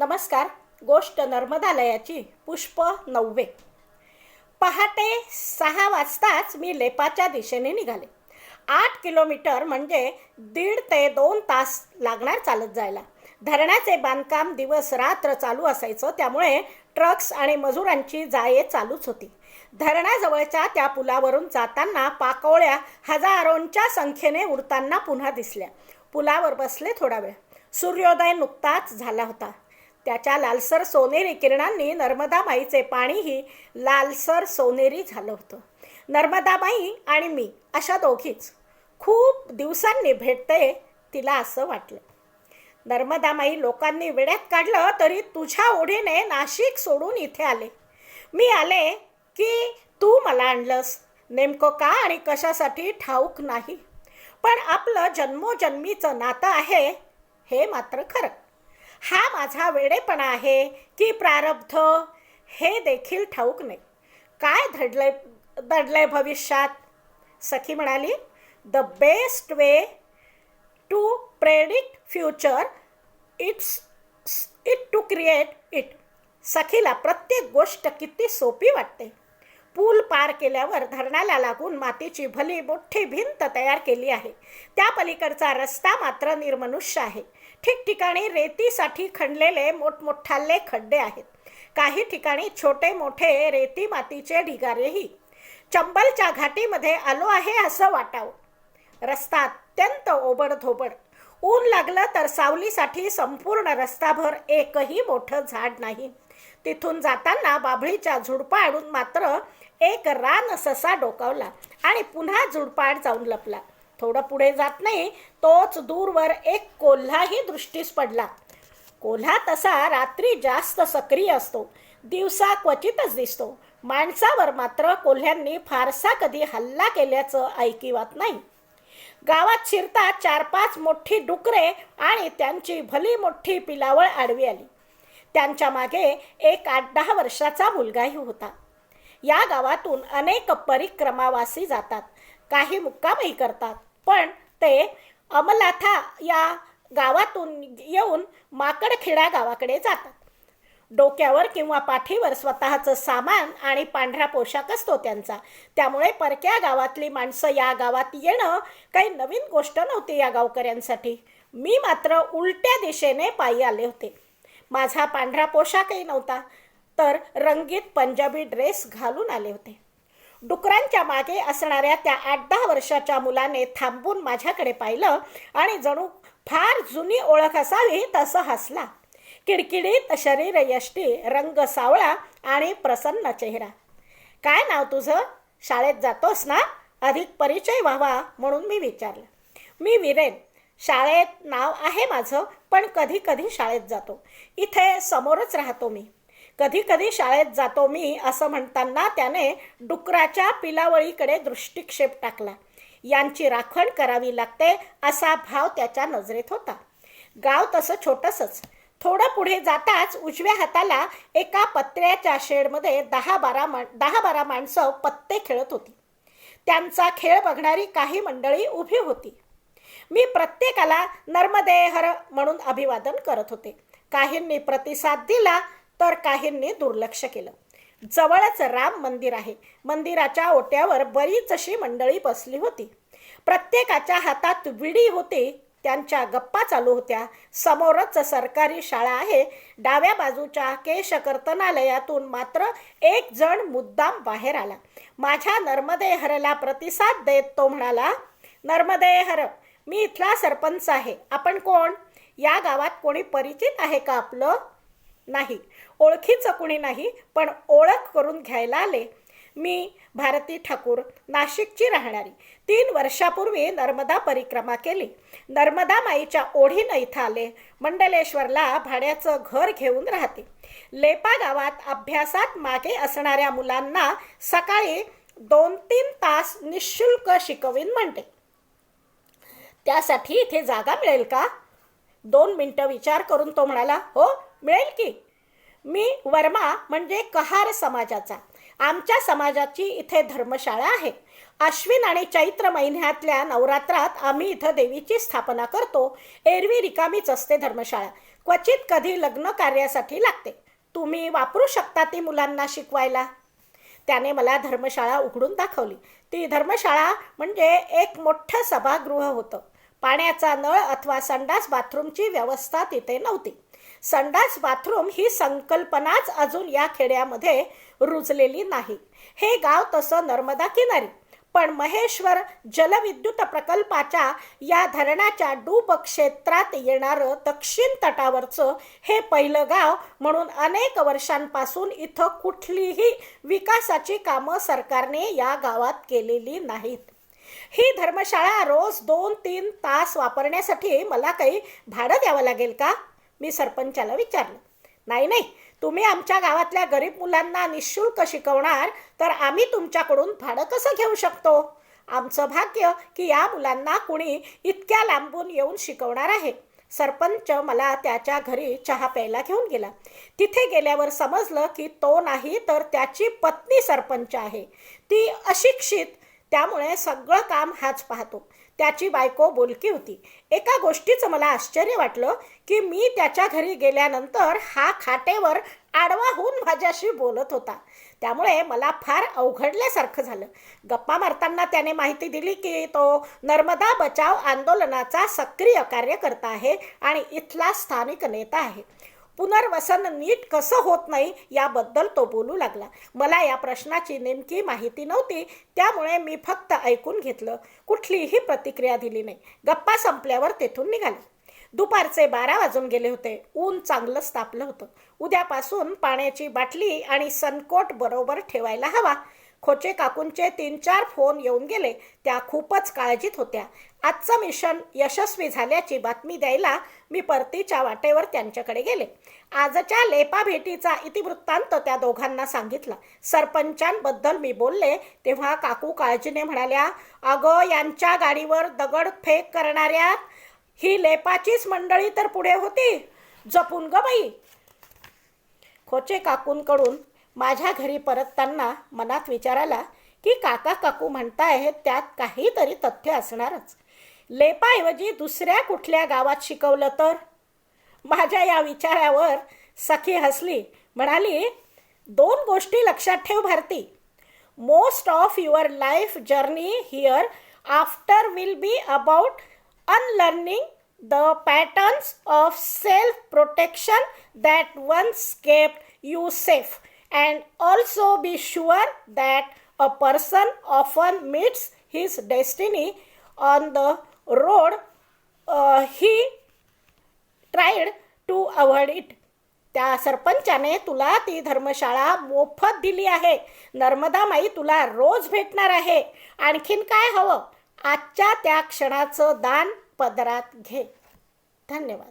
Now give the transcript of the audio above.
नमस्कार गोष्ट नर्मदालयाची पुष्प नववे. पहाटे सहा वाजताच मी लेपाच्या दिशेने निघाले. आठ किलोमीटर म्हणजे दीड ते दोन तास लागणार चालत जायला. धरणाचे बांधकाम दिवस रात्र चालू असायचं त्यामुळे ट्रक्स आणि मजुरांची जाये चालूच होती. धरणाजवळच्या त्या पुलावरून जाताना पाकोळ्या हजारोंच्या संख्येने उडताना पुन्हा दिसल्या. पुलावर बसले थोडा वेळ. सूर्योदय नुकताच झाला होता. त्याच्या लालसर सोनेरी किरणांनी नर्मदाबाईचे पाणीही लालसर सोनेरी झालं होतं. नर्मदाबाई आणि मी अशा दोघीच खूप दिवसांनी भेटते तिला असं वाटलं. नर्मदामाई लोकांनी वेड्यात काढलं तरी तुझ्या ओढीने नाशिक सोडून इथे आले. मी आले की तू मला आणलंस. नेमकं का आणि कशासाठी ठाऊक नाही. पण आपलं जन्मोजन्मीचं नातं आहे हे मात्र खरं. हा माझा वेडेपणा आहे की प्रारब्ध? हे देखील ठाऊक नाही. काय धडलंय दडलंय भविष्यात? सखी म्हणाली the best way to predict future it's it to create it सखीला प्रत्येक गोष्ट किती सोपी वाटते. पूल पार केल्यावर धरणाला लागून मातीची भली मोठी भिंत तयार केली आहे. त्या पलीकडचा रस्ता मात्र निर्मनुष्य आहे. ठिकठिकाणी रेतीसाठी खणलेले मोठमोठाले खड्डे आहेत. काही ठिकाणी छोटे मोठे रेती मातीचे ढिगारेही. चंबलच्या घाटीमध्ये आलो आहे असं वाटावं. रस्ता अत्यंत ओबडधोबड. ऊन लागलं तर सावलीसाठी संपूर्ण रस्ताभर एकही मोठं झाड नाही. तिथून जाताना बाभळीच्या झुडपाडून मात्र एक रान ससा डोकावला आणि पुन्हा झुडपाड जाऊन लपला. थोडं पुढे जात नाही तोच दूरवर एक कोल्हाही दृष्टीस पडला. कोल्हा तसा रात्री जास्त सक्रिय असतो. दिवसा क्वचितच दिसतो. माणसावर मात्र कोल्ह्यांनी फारसा कधी हल्ला केल्याचं ऐकिवात नाही. गावात शिरता चार पाच मोठी डुकरे आणि त्यांची भली मोठी पिलावळ आडवी आली. त्यांच्या मागे एक आठ दहा वर्षाचा मुलगाही होता. या गावातून अनेक परिक्रमावासी जातात. काही मुक्कामही करतात. पण ते अमलाथा या गावातून येऊन माकडखेडा गावाकडे जातात. डोक्यावर किंवा पाठीवर स्वतःचं सामान आणि पांढरा पोशाख असतो त्यांचा. त्यामुळे परक्या गावातली माणसं या गावात येणं काही नवीन गोष्ट नव्हती या गावकऱ्यांसाठी. मी मात्र उलट्या दिशेने पायी आले होते. माझा पांढरा पोशाखही नव्हता तर रंगीत पंजाबी ड्रेस घालून आले होते. डुकरांच्या मागे असणाऱ्या त्या आठ दहा वर्षाच्या मुलाने थांबून माझ्याकडे पाहिलं आणि जणू फार जुनी ओळख असावी तसं हसला. किडकिडीत शरीर यष्टी रंग सावळा आणि प्रसन्न चेहरा. काय नाव तुझं? शाळेत जातोस ना? अधिक परिचय व्हावा म्हणून मी विचारलं. मी विरेन. शाळेत नाव आहे माझं पण कधी कधी शाळेत जातो. इथे समोरच राहतो मी. कधी कधी शाळेत जातो मी असं म्हणताना त्याने डुकराच्या पिलावळीकडे दृष्टिक्षेप टाकला. यांची राखण करावी लागते असा भाव त्याच्या नजरेत होता. गाव तसं छोटंसंच. थोडं पुढे जाताच उजव्या हाताला एका पत्र्याच्या शेडमध्ये दहा बारा मा दहा बारा माणसं पत्ते खेळत होती. त्यांचा खेळ बघणारी काही मंडळी उभी होती. मी प्रत्येकाला नर्मदे हर म्हणून अभिवादन करत होते. काहींनी प्रतिसाद दिला तर काहींनी दुर्लक्ष केलं. जवळच राम मंदिर आहे. मंदिराच्या ओट्यावर बरीच अशी मंडळी बसली होती. प्रत्येकाच्या हातात विडी होती. त्यांच्या गप्पा चालू होत्या. समोरच सरकारी शाळा आहे. डाव्या बाजूच्या केशकर्तनालयातून मात्र एक जण मुद्दाम बाहेर आला. माझ्या नर्मदे हरला प्रतिसाद देत तो म्हणाला नर्मदे हर मी इथला सरपंच आहे. आपण कोण? या गावात कोणी परिचित आहे का आपलं? नाही. ओळखीचं कुणी नाही पण ओळख करून घ्यायला आले. मी भारती ठाकूर नाशिकची राहणारी. तीन वर्षापूर्वी नर्मदा परिक्रमा केली. नर्मदा माईच्या ओढीनं इथं आले. मंडलेश्वरला भाड्याचं घर घेऊन राहते. लेपा गावात अभ्यासात मागे असणाऱ्या मुलांना सकाळी दोन तीन तास निशुल्क शिकवीन म्हणते. त्यासाठी इथे जागा मिळेल का? दोन मिनटं विचार करून तो म्हणाला हो मिळेल की. मी वर्मा म्हणजे कहार समाजाचा. आमच्या समाजाची इथे धर्मशाळा आहे. अश्विन आणि चैत्र महिन्यातल्या नवरात्रात आम्ही इथं देवीची स्थापना करतो. एरवी रिकामीच असते धर्मशाळा. क्वचित कधी लग्न कार्यासाठी लागते. तुम्ही वापरू शकता ती मुलांना शिकवायला? त्याने मला धर्मशाळा उघडून दाखवली. ती धर्मशाळा म्हणजे एक मोठं सभागृह होतं. पाण्याचा नळ अथवा संडास बाथरूमची व्यवस्था तिथे नव्हती. संडास बाथरूम ही संकल्पनाच अजून या खेड्यामध्ये रुजलेली नाही. हे गाव तसं नर्मदा किनारी. पण महेश्वर जलविद्युत प्रकल्पाच्या या धरणाच्या डूब क्षेत्रात येणारं दक्षिण तटावरचं हे पहिलं गाव म्हणून अनेक वर्षांपासून इथं कुठलीही विकासाची कामं सरकारने या गावात केलेली नाहीत. ही धर्मशाळा रोज दोन तीन तास वापरण्यासाठी मला काही भाडं द्यावं लागेल का? मी सरपंचाला विचारलं नाही नाही तुम्ही आमच्या गावातल्या गरीब मुलांना निशुल्क शिकवणार तर आम्ही तुमच्याकडून भाडं कसं घेऊ शकतो? आमचं भाग्य की या मुलांना कुणी इतक्या लांबून येऊन शिकवणार आहे. सरपंच मला त्याच्या घरी चहा प्यायला घेऊन गेला. तिथे गेल्यावर समजलं की तो नाही तर त्याची पत्नी सरपंच आहे. ती अशिक्षित त्यामुळे सगळं काम हाच पाहतो. त्याची बायको बोलकी होती. एका गोष्टीचं मला आश्चर्य वाटलं की मी त्याच्या घरी गेल्यानंतर हा खाटेवर आडवा होऊन माझ्याशी बोलत होता. त्यामुळे मला फार अवघडल्यासारखं झालं. गप्पा मारताना त्याने माहिती दिली की तो नर्मदा बचाव आंदोलनाचा सक्रिय कार्यकर्ता आहे आणि इथला स्थानिक नेता आहे. पुनर्वसन नीट कसं होत नाही याबद्दल तो बोलू लागला. मला या प्रश्नाची नेमकी माहिती नव्हती त्यामुळे मी फक्त ऐकून घेतलं. कुठलीही प्रतिक्रिया दिली नाही. गप्पा संपल्यावर तेथून निघाले. दुपारचे बारा वाजून गेले होते. ऊन चांगलंच तापलं होतं. उद्यापासून पाण्याची बाटली आणि सनकोट बरोबर ठेवायला हवा. खोचे काकूंचे तीन चार फोन येऊन गेले. त्या खूपच काळजीत होत्या. आजचं मिशन यशस्वी झाल्याची बातमी द्यायला मी परतीच्या वाटेवर त्यांच्याकडे गेले. आजच्या लेपा भेटीचा इतिवृत्तांत त्या दोघांना सांगितला. सरपंचांबद्दल मी बोलले तेव्हा काकू काळजीने म्हणाल्या अगं यांच्या गाडीवर दगडफेक करणाऱ्या ही लेपाचीच मंडळी तर पुढे होती. जपून ग बाई. खोचे काकूंकडून माझ्या घरी परतताना मनात विचार आला की काका काकू म्हणताय त्यात काहीतरी तथ्य असणारच. लेपाऐवजी दुसऱ्या कुठल्या गावात शिकवलं तर? माझ्या या विचारावर सखी हसली. म्हणाली दोन गोष्टी लक्षात ठेव Bharti. Most of your life journey hereafter will be about unlearning the patterns of self protection that once स्केप you safe and also be sure that a person often meets his destiny on the road uh, he tried to avoid it त्या सरपंचाने तुला ती धर्मशाळा मोफत दिली आहे. नर्मदा माई तुला रोज भेटणार आहे. आणखीन काय हवं? आजच्या त्या क्षणाचं दान पदरात घे. धन्यवाद.